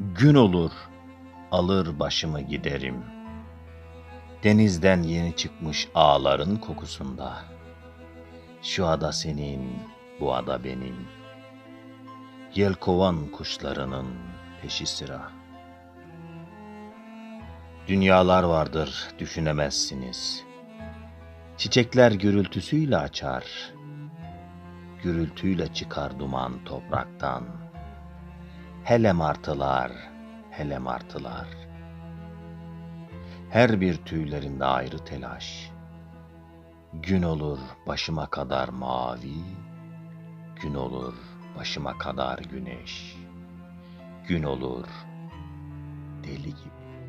Gün olur, alır başımı giderim. Denizden yeni çıkmış ağların kokusunda. Şu ada senin, bu ada benim. Yelkovan kuşlarının peşi sıra. Dünyalar vardır düşünemezsiniz. Çiçekler gürültüsüyle açar. Gürültüyle çıkar duman topraktan. Hele martılar, hele martılar. Her bir tüylerinde ayrı telaş. Gün olur başıma kadar mavi, gün olur başıma kadar güneş. Gün olur deli gibi.